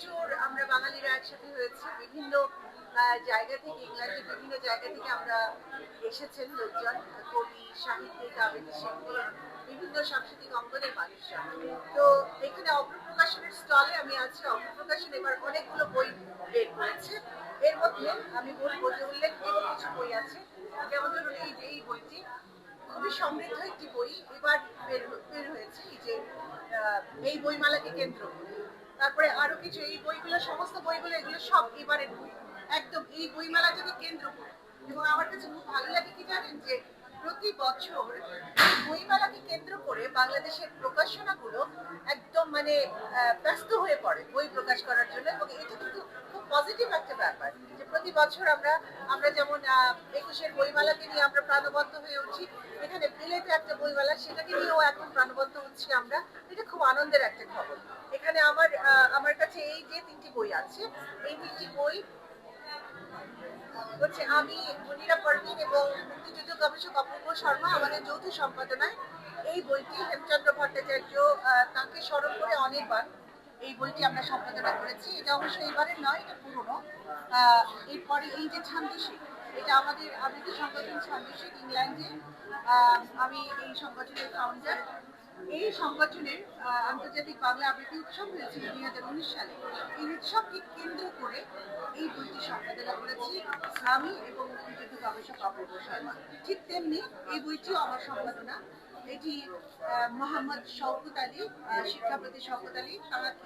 বছর আমরা বাঙালিরা একসাথে হয়েছি। বিভিন্ন জায়গা থেকে, ইংল্যান্ডের বিভিন্ন জায়গা থেকে আমরা এসেছেন লোকজন, কবি, সাহিত্যিক আবৃত্তি শিল্পী, বিভিন্ন সাংস্কৃতিক অঙ্গনের মানুষরা। তো এখানে অগ্রপ্রকাশনের স্টলে আমি আছি অগ্রপ্রকাশন এবার অনেকগুলো বই বের করেছে। এর মধ্যে আমি বলব যে উল্লেখযোগ্য কিছু বই আছে। যেমন ধরুন এই যে এই বইটি, খুবই সমৃদ্ধ একটি বই। এবার বের হয়েছে এই যে এই বইমালাকে কেন্দ্র করে। তারপরে আরও কিছু, এই বইগুলো, সমস্ত বইগুলো, এগুলো সব এবারের বই একদম এই বইমেলা বইমেলাটাকে কেন্দ্র করে। এবং আমার কাছে খুব ভালো লাগে কি জানেন যে, প্রতি বছর বইমেলাকে কেন্দ্র করে বাংলাদেশের প্রকাশনাগুলো একদম মানে ব্যস্ত হয়ে পড়ে বই প্রকাশ করার জন্য। এবং এটা কিন্তু খুব পজিটিভ একটা ব্যাপার যে, প্রতি বছর আমরা আমরা যেমন একুশের বইমেলাকে নিয়ে আমরা প্রাণবন্ত হয়ে উঠি এখানে বিলেতে একটা বইমেলা, সেটাকে নিয়েও এখন প্রাণবন্ত হচ্ছি আমরা, এটা খুব আনন্দের একটা খবর। এখানে আমার আমার কাছে এই যে তিনটি বই আছে, এই তিনটি বই হচ্ছে আমি, মনিরা পারভিন এবং মুক্তিযুদ্ধ গবেষক অপূর্ব শর্মা আমাদের যৌথ সম্পাদনায় এই বইটি, হেমচন্দ্র ভট্টাচার্য তাকে স্মরণ করে অনেকবার এই বইটি আমরা সম্পাদনা করেছি। এটা অবশ্য এবারের নয়, এটা পুরনো। এরপরে এই যে ছান্দসী এটা আমাদের আবৃত্তি সংগঠন ছান্দসী ইংল্যান্ডে আমি এই সংগঠনের ফাউন্ডার এই সংগঠনের আন্তর্জাতিক বাংলা আবৃত্তি উৎসব হয়েছিল দুই হাজার উনিশ সালে। এই উৎসবকে কেন্দ্র করে এই বইটি সম্পাদনা করেছি আমি এবং মুক্তিযুদ্ধ গবেষক অপূর্ব শর্মা। ঠিক তেমনি এই বইটিও আমার সম্পাদনা এটি মোহাম্মদ শওকত আলী আহ, শিক্ষাপ্রতি শওকত আলী তাঁর-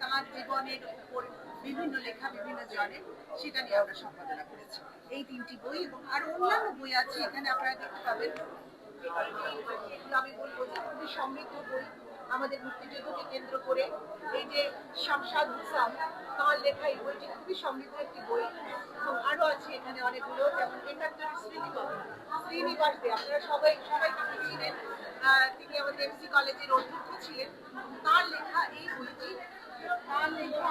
তাঁর জীবনের উপর বিভিন্ন লেখা বিভিন্ন জনের সেটা নিয়ে আমরা সম্পাদনা করেছি। এই তিনটি বই এবং আরও অন্যান্য বই আছে এখানে আপনারা দেখতে পাবেন এগুলো আমি বলব যে খুবই সমৃদ্ধ বই আমাদের মুক্তিযুদ্ধকে কেন্দ্র করে। এই যে শামশাদ হুসাম তাঁর লেখা এই বইটি খুবই সমৃদ্ধ একটি বই। এবং আরও আছে এখানে অনেকগুলো, যেমন একাত্তর শ্রীনিবাস শ্রীনিবাস দে। আপনারা সবাই সবাই তাকে ছিলেন তিনি আমাদের এমসি কলেজের অধ্যক্ষ ছিলেন। তার লেখা এই বইটি, তার লেখা